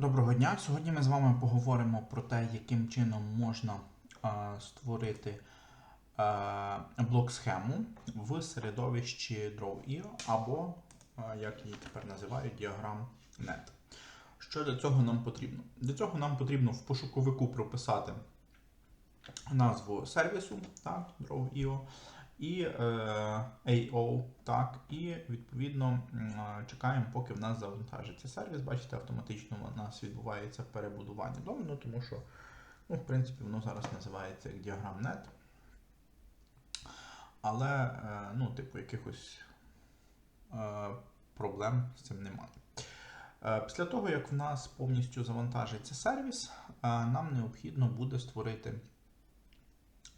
Доброго дня! Сьогодні ми з вами поговоримо про те, яким чином можна а, створити а, блок-схему в середовищі Draw.io або, а, як її тепер називають, Diagram.net. Що для цього нам потрібно? Для цього нам потрібно в пошуковику прописати назву сервісу, так, Draw.io, і е, AO, так, і відповідно е, чекаємо, поки в нас завантажиться сервіс. Бачите, автоматично у нас відбувається перебудування домену, тому що, ну, в принципі, воно зараз називається як Diagram.net. Але, е, ну, типу, якихось проблем з цим немає. Після того, як в нас повністю завантажиться сервіс, нам необхідно буде створити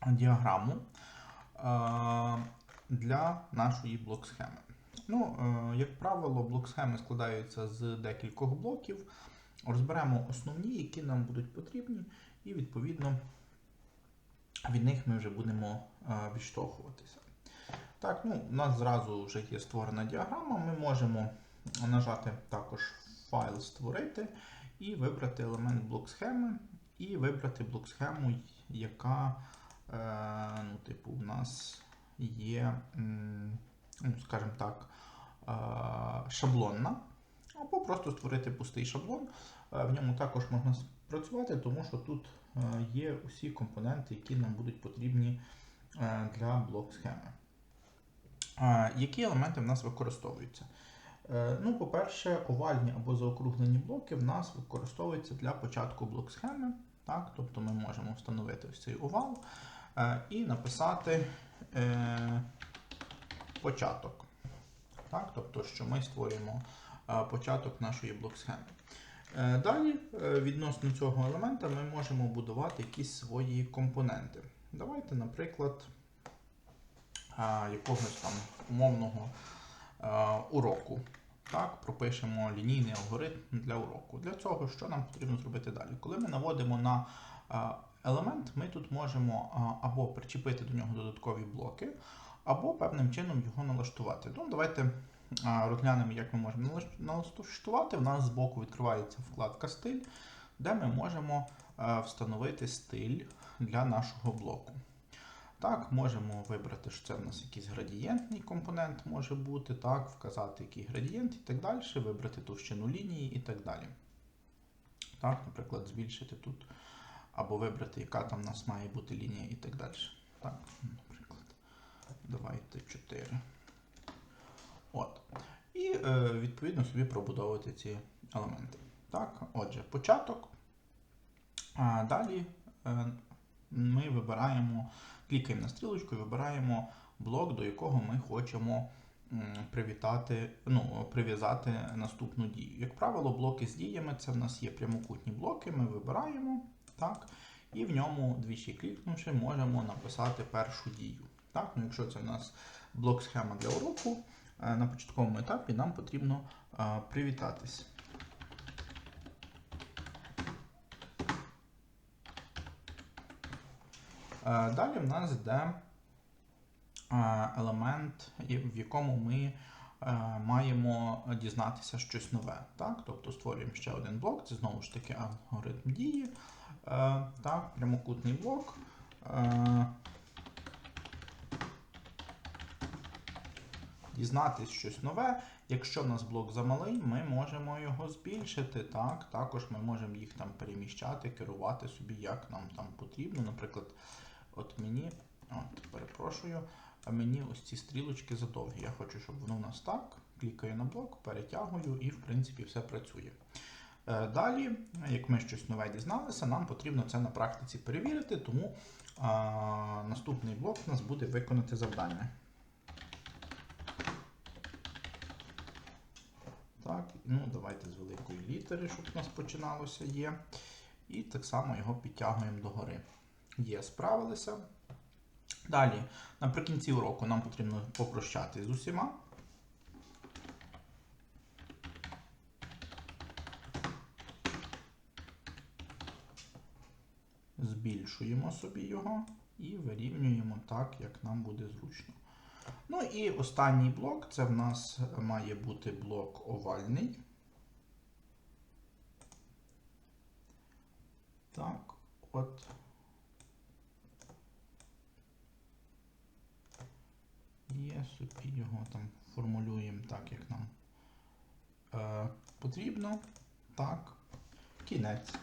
діаграму для нашої блок-схеми. Ну, е, як правило, блок-схеми складаються з декількох блоків. Розберемо основні, які нам будуть потрібні, і відповідно від них ми вже будемо е, відштовхуватися. Так, ну, у нас зразу вже є створена діаграма. Ми можемо нажати також файл створити і вибрати елемент блок-схеми, і вибрати блок-схему, яка Е, ну, типу, у нас є, ну, скажімо так, е, шаблонна, або просто створити пустий шаблон. Е, В ньому також можна працювати, тому що тут е, є усі компоненти, які нам будуть потрібні е, для блок-схеми. Е, Які елементи в нас використовуються? Е, Ну, по-перше, овальні або заокруглені блоки в нас використовуються для початку блок-схеми. Тобто ми можемо встановити ось цей овал е, і написати е, початок. Так? Тобто, що ми створюємо е, початок нашої блок-схеми. Е, Далі, е, відносно цього елемента, ми можемо будувати якісь свої компоненти. Давайте, наприклад, е, якогось там умовного е, уроку. Так, пропишемо лінійний алгоритм для уроку. Для цього що нам потрібно зробити далі? Коли ми наводимо на е, елемент, ми тут можемо або причепити до нього додаткові блоки, або певним чином його налаштувати. Ну, давайте розглянемо, як ми можемо налаш- налаштувати. У нас збоку відкривається вкладка стиль, де ми можемо е, встановити стиль для нашого блоку. Так, можемо вибрати, що це в нас якийсь градієнтний компонент може бути, так, вказати, який градієнт і так далі, вибрати товщину лінії і так далі. Так, наприклад, збільшити тут, або вибрати, яка там в нас має бути лінія і так далі. Так, наприклад, давайте 4. От. І е, відповідно собі пробудовувати ці елементи. Так, отже, початок. А далі е, ми вибираємо, клікаємо на стрілочку і вибираємо блок, до якого ми хочемо привітати, ну, прив'язати наступну дію. Як правило, блоки з діями це в нас є прямокутні блоки, ми вибираємо, так, і в ньому двічі клікнувши, можемо написати першу дію. Так, ну, якщо це в нас блок-схема для уроку, е, на початковому етапі нам потрібно е, привітатись. Е, Далі в нас йде елемент, в якому ми маємо дізнатися щось нове. Так? Тобто створюємо ще один блок, це знову ж таки алгоритм дії. Е, Так, прямокутний блок. Е, Дізнатись щось нове. Якщо в нас блок замалий, ми можемо його збільшити. Так? Також ми можемо їх там переміщати, керувати собі, як нам там потрібно. Наприклад, от мені, от, перепрошую, мені ось ці стрілочки задовгі. Я хочу, щоб воно у нас так. Клікаю на блок, перетягую і, в принципі, все працює. Е, Далі, як ми щось нове дізналися, нам потрібно це на практиці перевірити, тому а, наступний блок у нас буде виконати завдання. Так, ну давайте з великої літери, щоб у нас починалося є. І так само його підтягуємо догори. Є, справилися. Далі, наприкінці уроку нам потрібно попрощатися з усіма. Збільшуємо собі його і вирівнюємо так, як нам буде зручно. Ну і останній блок це в нас має бути блок овальний. Так, от. Є собі його там формулюємо так, як нам е, потрібно. Так. Кінець.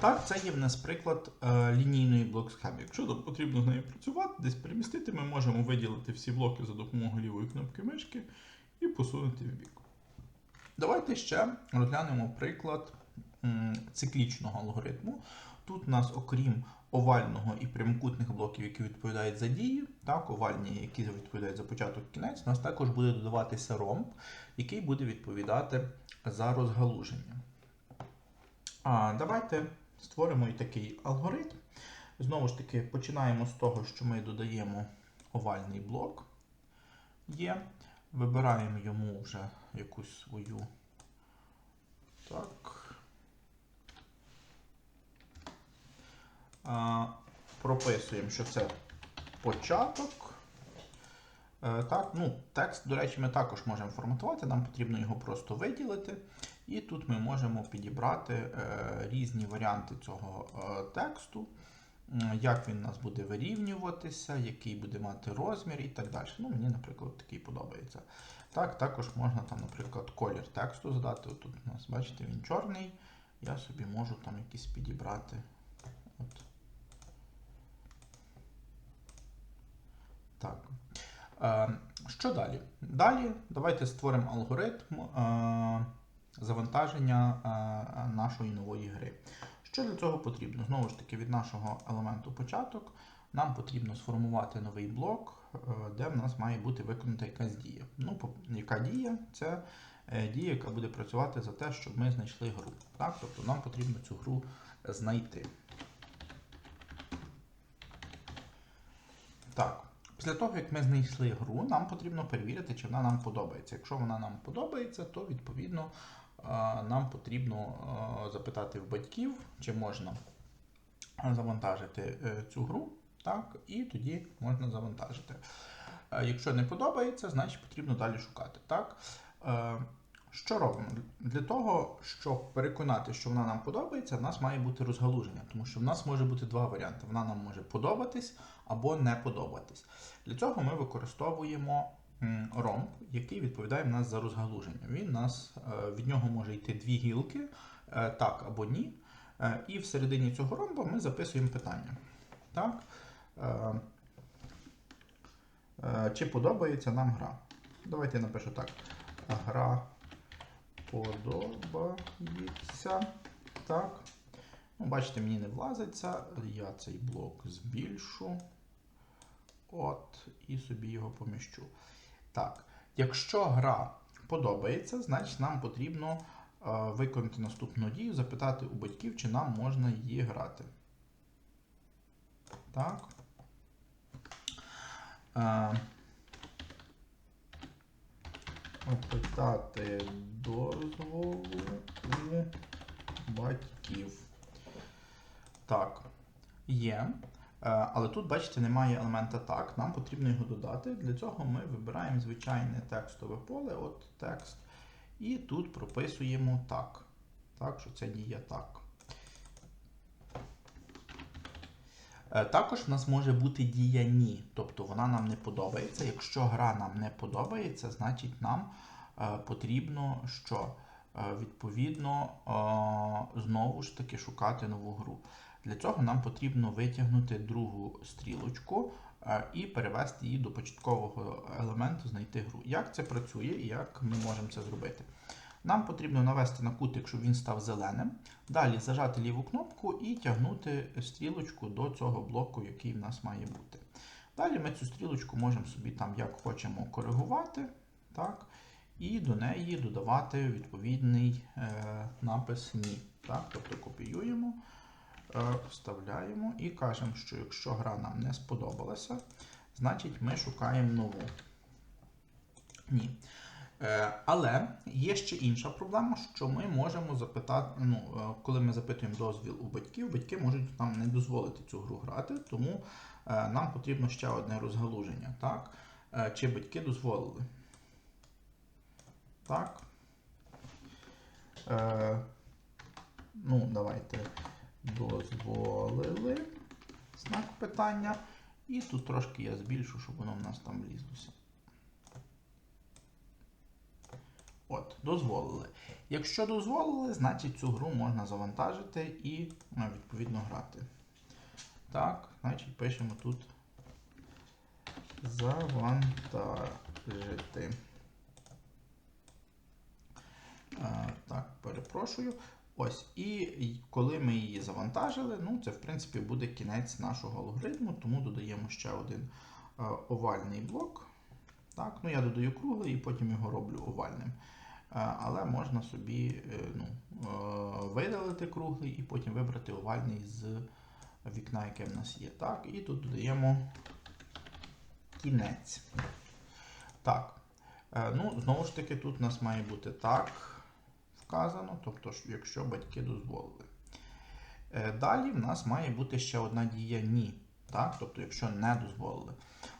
Так, це є в нас приклад е, лінійної блок-схеми. Якщо потрібно з нею працювати, десь перемістити, ми можемо виділити всі блоки за допомогою лівої кнопки мишки і посунути в бік. Давайте ще розглянемо приклад циклічного алгоритму. Тут у нас, окрім овального і прямокутних блоків, які відповідають за дії, так, овальні, які відповідають за початок кінець, у нас також буде додаватися ромб, який буде відповідати за розгалуження. А, Давайте створимо і такий алгоритм. Знову ж таки, починаємо з того, що ми додаємо овальний блок. Є. Вибираємо йому вже якусь свою. Так. Прописуємо, що це початок. Е, так, ну, Текст, до речі, ми також можемо форматувати, нам потрібно його просто виділити. І тут ми можемо підібрати е, різні варіанти цього е, тексту, як він у нас буде вирівнюватися, який буде мати розмір і так далі. Ну, Мені, наприклад, такий подобається. Так, Також можна, там, наприклад, колір тексту задати. Тут у нас, бачите, він чорний. Я собі можу там якийсь підібрати. От. Так. Е, що далі? Далі давайте створимо алгоритм завантаження е, нашої нової гри. Що для цього потрібно? Знову ж таки, від нашого елементу початок нам потрібно сформувати новий блок, е, де в нас має бути виконана якась дія. Ну, яка дія? Це е, дія, яка буде працювати за те, щоб ми знайшли гру. Так? Тобто нам потрібно цю гру знайти. Так. Після того, як ми знайшли гру, нам потрібно перевірити, чи вона нам подобається. Якщо вона нам подобається, то відповідно е, нам потрібно запитати в батьків, чи можна завантажити е, цю гру. Так, і тоді можна завантажити. Е, Якщо не подобається, значить потрібно далі шукати. Так? Е, Що робимо? Для того, щоб переконати, що вона нам подобається, в нас має бути розгалуження, тому що в нас може бути два варіанти. Вона нам може подобатись або не подобатись. Для цього ми використовуємо ромб, який відповідає в нас за розгалуження. Він нас, е, від нього може йти дві гілки, е, так або ні. Е, І всередині цього ромба ми записуємо питання. Так? Чи подобається нам гра? Давайте я напишу так. Гра подобається. Так. Ну, бачите, мені не влазиться. Я цей блок збільшу. От, і собі його поміщу. Так. Якщо гра подобається, значить нам потрібно е, виконати наступну дію, запитати у батьків, чи нам можна її грати. Так. Е, Опитати дозволу у батьків. Так, є. Е, Але тут, бачите, немає елемента так. Нам потрібно його додати. Для цього ми вибираємо звичайне текстове поле, от текст. І тут прописуємо так. Так, що це дія так. Е, Також в нас може бути дія ні, тобто вона нам не подобається. Якщо гра нам не подобається, значить нам е, потрібно що? Відповідно, знову ж таки шукати нову гру. Для цього нам потрібно витягнути другу стрілочку е, і перевести її до початкового елементу, знайти гру. Як це працює і як ми можемо це зробити? Нам потрібно навести на кутик, щоб він став зеленим. Далі зажати ліву кнопку і тягнути стрілочку до цього блоку, який в нас має бути. Далі ми цю стрілочку можемо собі там як хочемо коригувати. Так? І до неї додавати відповідний е, напис Ні. Так? Тобто копіюємо, вставляємо і кажемо, що якщо гра нам не сподобалася, значить ми шукаємо нову. Ні. Е, Але є ще інша проблема, що ми можемо запитати, ну, е, коли ми запитуємо дозвіл у батьків, батьки можуть нам не дозволити цю гру грати, тому е, нам потрібно ще одне розгалуження. Так? Е, Чи батьки дозволили? Так. Е, ну, давайте дозволили знак питання. І тут трошки я збільшу, щоб воно в нас там влізлося. От, дозволили. Якщо дозволили, значить цю гру можна завантажити і е, відповідно грати. Так, значить пишемо тут завантажити. Е, Так, перепрошую. Ось, і коли ми її завантажили, ну це в принципі буде кінець нашого алгоритму, тому додаємо ще один е, овальний блок. Так, ну я додаю круглий і потім його роблю овальним. Е, Але можна собі е, ну, видалити круглий і потім вибрати овальний з вікна, яке в нас є. Так, і тут додаємо кінець. Так. Ну, знову ж таки, тут у нас має бути так вказано, тобто, якщо батьки дозволили. Е, Далі в нас має бути ще одна дія ні. Так? Тобто, якщо не дозволили.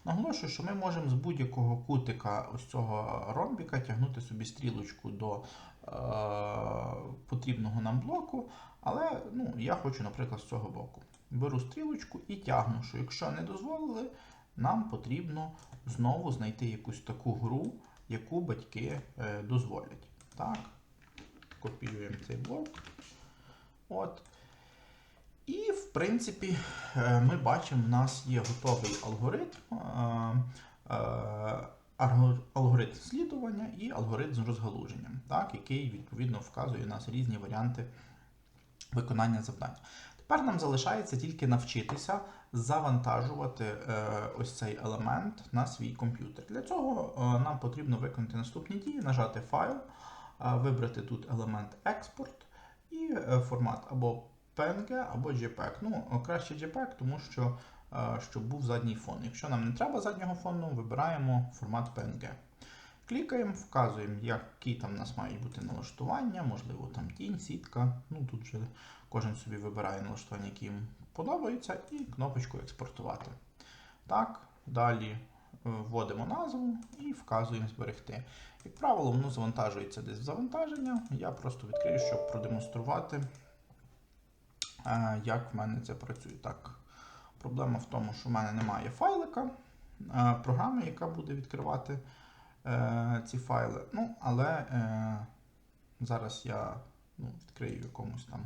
Наголошую, що ми можемо з будь-якого кутика ось цього ромбіка тягнути собі стрілочку до е, потрібного нам блоку, але ну, я хочу, наприклад, з цього боку. Беру стрілочку і тягну, що якщо не дозволили, нам потрібно знову знайти якусь таку гру, яку батьки е, дозволять. Так, копіюємо цей блок. От. І, в принципі, е, ми бачимо, в нас є готовий алгоритм, е, е, алгоритм слідування і алгоритм з розгалуженням, так, який відповідно вказує нас різні варіанти виконання завдань. Тепер нам залишається тільки навчитися завантажувати ось цей елемент на свій комп'ютер. Для цього нам потрібно виконати наступні дії, нажати файл, вибрати тут елемент експорт і е, формат або PNG, або JPEG. Ну, краще JPEG, тому що е, щоб був задній фон. Якщо нам не треба заднього фону, вибираємо формат PNG. Клікаємо, вказуємо, які там у нас мають бути налаштування, можливо, там тінь, сітка. Ну тут вже кожен собі вибирає налаштування, які йому подобаються, і кнопочку експортувати. Так, далі вводимо назву і вказуємо зберегти. Як правило, воно завантажується десь в завантаження. Я просто відкрию, щоб продемонструвати, е, як в мене це працює. Так, проблема в тому, що в мене немає файлика е, програми, яка буде відкривати е, ці файли. Ну, але зараз я ну, відкрию якомусь там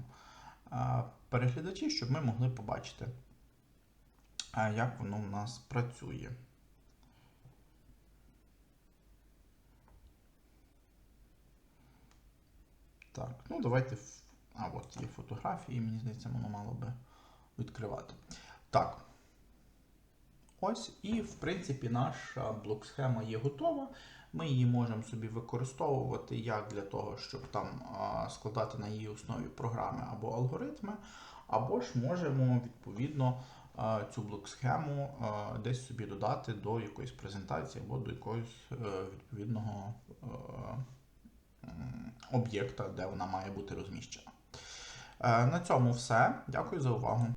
переглядачі, щоб ми могли побачити, як воно в нас працює. Так, ну давайте. А, от є фотографії, мені здається, воно мало би відкривати. Так. Ось, і в принципі наша блок-схема є готова. Ми її можемо собі використовувати як для того, щоб там складати на її основі програми або алгоритми, або ж можемо відповідно цю блок-схему десь собі додати до якоїсь презентації або до якогось е, відповідного е, об'єкта, де вона має бути розміщена. Е, На цьому все. Дякую за увагу.